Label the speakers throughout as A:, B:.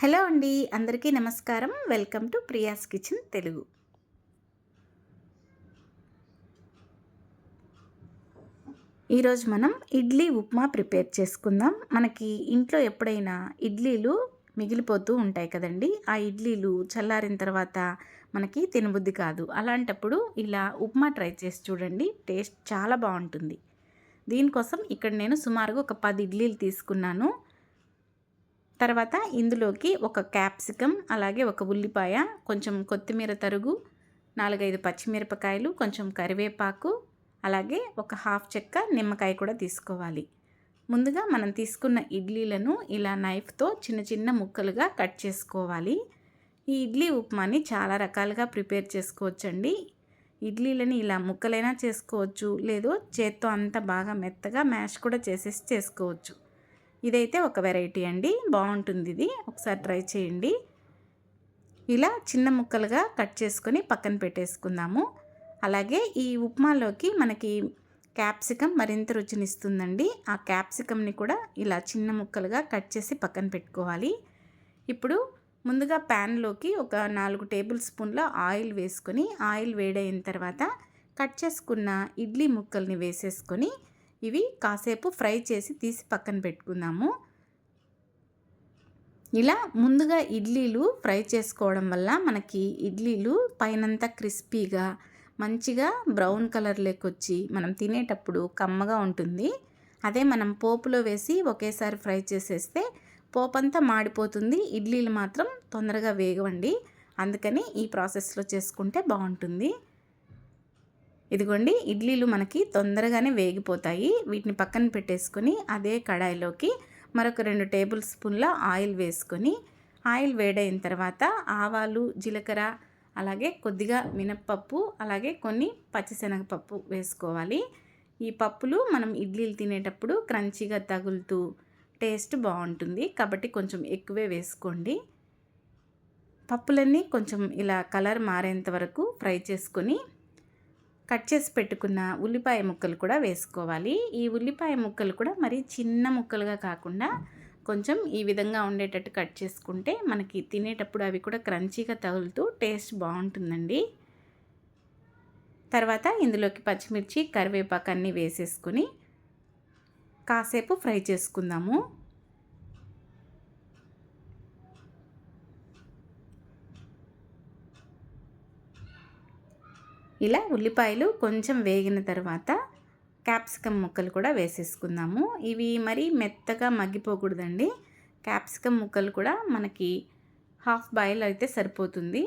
A: Hello అండి అందరికీ నమస్కారం. Welcome to Priya's kitchen Telugu. ఈరోజు మనం ఇడ్లీ ఉప్మా ప్రిపేర్ చేసుకుందాం. మనకి ఇంట్లో ఎప్పుడైనా ఇడ్లీలు మిగిలిపోతూ ఉంటాయి కదండి. ఆ ఇడ్లీలు చల్లారిన తర్వాత మనకి తినబుద్ధి కాదు. అలాంటప్పుడు ఇలా ఉప్మా ట్రై చేసి చూడండి టేస్ట్ చాలా బాగుంటుంది. దీనికోసం ఇక్కడ నేను సుమారుగా ఒక పది ఇడ్లీలు తీసుకున్నాను. తర్వాత ఇందులోకి ఒక క్యాప్సికమ్ అలాగే ఒక ఉల్లిపాయ కొంచెం కొత్తిమీర తరుగు నాలుగైదు పచ్చిమిరపకాయలు కొంచెం కరివేపాకు అలాగే ఒక హాఫ్ చెక్క నిమ్మకాయ కూడా తీసుకోవాలి. ముందుగా మనం తీసుకున్న ఇడ్లీలను ఇలా నైఫ్తో చిన్న చిన్న ముక్కలుగా కట్ చేసుకోవాలి. ఈ ఇడ్లీ ఉప్మాని చాలా రకాలుగా ప్రిపేర్ చేసుకోవచ్చండి. ఇడ్లీలని ఇలా ముక్కలైనా చేసుకోవచ్చు లేదో చేత్తో అంతా బాగా మెత్తగా మ్యాష్ కూడా చేసేసి చేసుకోవచ్చు. ఇదైతే ఒక వెరైటీ అండి. బాగుంటుంది ఇది. ఒకసారి ట్రై చేయండి. ఇలా చిన్న ముక్కలుగా కట్ చేసుకొని పక్కన పెట్టేసుకుందాము. అలాగే ఈ ఉప్మాలోకి మనకి క్యాప్సికమ్ మరింత రుచినిస్తుందండి. ఆ క్యాప్సికంని కూడా ఇలా చిన్న ముక్కలుగా కట్ చేసి పక్కన పెట్టుకోవాలి. ఇప్పుడు ముందుగా ప్యాన్లోకి ఒక నాలుగు టేబుల్ స్పూన్ల ఆయిల్ వేసుకొని ఆయిల్ వేడైన తర్వాత కట్ చేసుకున్న ఇడ్లీ ముక్కల్ని వేసేసుకొని ఇవి కాసేపు ఫ్రై చేసి తీసి పక్కన పెట్టుకుందాము. ఇలా ముందుగా ఇడ్లీలు ఫ్రై చేసుకోవడం వల్ల మనకి ఇడ్లీలు పైనంతా క్రిస్పీగా మంచిగా బ్రౌన్ కలర్ వచ్చి మనం తినేటప్పుడు కమ్మగా ఉంటుంది. అదే మనం పోపులో వేసి ఒకేసారి ఫ్రై చేసేస్తే పోపంతా మాడిపోతుంది. ఇడ్లీలు మాత్రం తొందరగా వేగవండి. అందుకని ఈ ప్రాసెస్లో చేసుకుంటే బాగుంటుంది. ఇదిగోండి ఇడ్లీలు మనకి తొందరగానే వేగిపోతాయి. వీటిని పక్కన పెట్టేసుకొని అదే కడాయిలోకి మరొక రెండు టేబుల్ స్పూన్ల ఆయిల్ వేసుకొని ఆయిల్ వేడైన తర్వాత ఆవాలు జీలకర్ర అలాగే కొద్దిగా మినప్పప్పు అలాగే కొన్ని పచ్చిశనగపప్పు వేసుకోవాలి. ఈ పప్పులు మనం ఇడ్లీలు తినేటప్పుడు క్రంచీగా తగులుతూ టేస్ట్ బాగుంటుంది. కాబట్టి కొంచెం ఎక్కువే వేసుకోండి. పప్పులన్నీ కొంచెం ఇలా కలర్ మారేంత వరకు ఫ్రై చేసుకొని కట్ చేసి పెట్టుకున్న ఉల్లిపాయ ముక్కలు కూడా వేసుకోవాలి. ఈ ఉల్లిపాయ ముక్కలు కూడా మరి చిన్న ముక్కలుగా కాకుండా కొంచెం ఈ విధంగా ఉండేటట్టు కట్ చేసుకుంటే మనకి తినేటప్పుడు అవి కూడా క్రంచీగా తగులుతూ టేస్ట్ బాగుంటుందండి. తర్వాత ఇందులోకి పచ్చిమిర్చి కరివేపాకు అన్నీ వేసేసుకుని కాసేపు ఫ్రై చేసుకుందాము. ఇలా ఉల్లిపాయలు కొంచెం వేగిన తర్వాత క్యాప్సికమ్ ముక్కలు కూడా వేసేసుకుందాము. ఇవి మరి మెత్తగా మగ్గిపోకూడదండి. క్యాప్సికమ్ ముక్కలు కూడా మనకి హాఫ్ బాయిల్ అయితే సరిపోతుంది.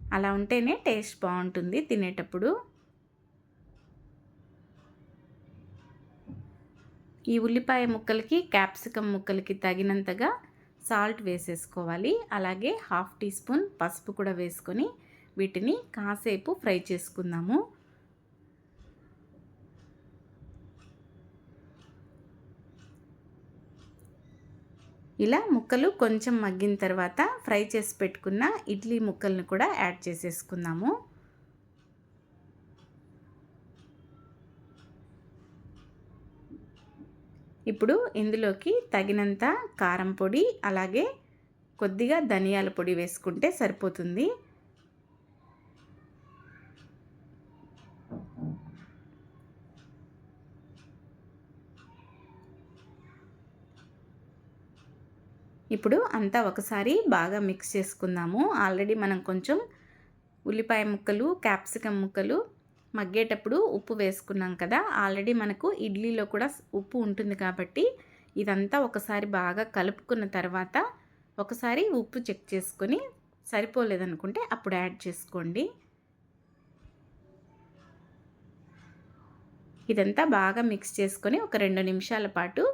A: అలా ఉంటేనే టేస్ట్ బాగుంటుంది తినేటప్పుడు. ఈ ఉల్లిపాయ ముక్కలకి క్యాప్సికమ్ ముక్కలకి తగినంతగా సాల్ట్ వేసేసుకోవాలి. అలాగే హాఫ్ టీ స్పూన్ పసుపు కూడా వేసుకొని వీటిని కాసేపు ఫ్రై చేసుకుందాము. ఇలా ముక్కలు కొంచెం మగ్గిన తర్వాత ఫ్రై చేసి పెట్టుకున్న ఇడ్లీ ముక్కలను కూడా యాడ్ చేసేసుకుందాము. ఇప్పుడు ఇందులోకి తగినంత కారం పొడి అలాగే కొద్దిగా ధనియాల పొడి వేసుకుంటే సరిపోతుంది. ఇప్పుడు అంతా ఒకసారి బాగా మిక్స్ చేసుకుందాము. ఆల్రెడీ మనం కొంచెం ఉల్లిపాయ ముక్కలు క్యాప్సికమ్ ముక్కలు మగ్గేటప్పుడు ఉప్పు వేసుకున్నాం కదా ఆల్రెడీ మనకు ఇడ్లీలో కూడా ఉప్పు ఉంటుంది కాబట్టి ఇదంతా ఒకసారి బాగా కలుపుకున్న తర్వాత ఒకసారి ఉప్పు చెక్ చేసుకొని సరిపోలేదనుకుంటే అప్పుడు యాడ్ చేసుకోండి. ఇదంతా బాగా మిక్స్ చేసుకొని ఒక రెండు నిమిషాల పాటు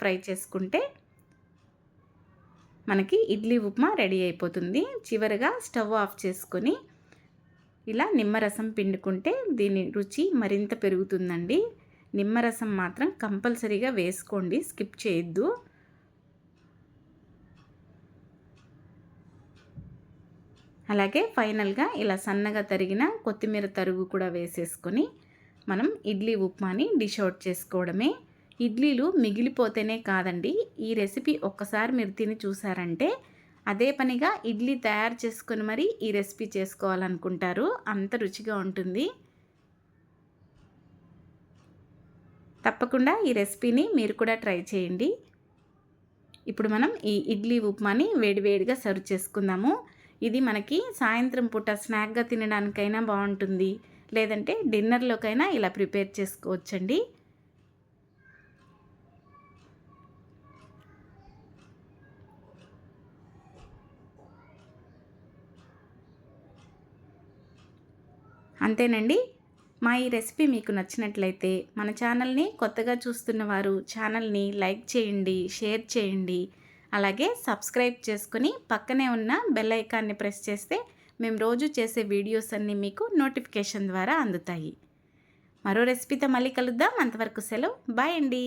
A: ఫ్రై చేసుకుంటే మనకి ఇడ్లీ ఉప్మా రెడీ అయిపోతుంది. చివరిగా స్టవ్ ఆఫ్ చేసుకొని ఇలా నిమ్మరసం పిండుకుంటే దీని రుచి మరింత పెరుగుతుందండి. నిమ్మరసం మాత్రం కంపల్సరీగా వేసుకోండి స్కిప్ చేయొద్దు. అలాగే ఫైనల్గా ఇలా సన్నగా తరిగిన కొత్తిమీర తరుగు కూడా వేసేసుకొని మనం ఇడ్లీ ఉప్మాని డిష్ అవుట్ చేసుకోవడమే. ఇడ్లీలు మిగిలిపోతేనే కాదండి. ఈ రెసిపీ ఒక్కసారి మీరు తిని చూసారంటే అదే పనిగా ఇడ్లీ తయారు చేసుకొని మరి ఈ రెసిపీ చేసుకోవాలనుకుంటారు. అంత రుచిగా ఉంటుంది. తప్పకుండా ఈ రెసిపీని మీరు కూడా ట్రై చేయండి. ఇప్పుడు మనం ఈ ఇడ్లీ ఉప్మాని వేడివేడిగా సర్వ్ చేసుకుందాము. ఇది మనకి సాయంత్రం పూట స్నాక్గా తినడానికైనా బాగుంటుంది. లేదంటే డిన్నర్లోకైనా ఇలా ప్రిపేర్ చేసుకోవచ్చండి. అంతేనండి. మా ఈ రెసిపీ మీకు నచ్చినట్లయితే మన ఛానల్ని కొత్తగా చూస్తున్న వారు ఛానల్ని లైక్ చేయండి షేర్ చేయండి. అలాగే సబ్స్క్రైబ్ చేసుకుని పక్కనే ఉన్న బెల్ ఐకాన్ని ప్రెస్ చేస్తే మేము రోజు చేసే వీడియోస్ అన్నీ మీకు నోటిఫికేషన్ ద్వారా అందుతాయి. మరో రెసిపీతో మళ్ళీ కలుద్దాం. అంతవరకు సెలవు. బాయ్ అండి.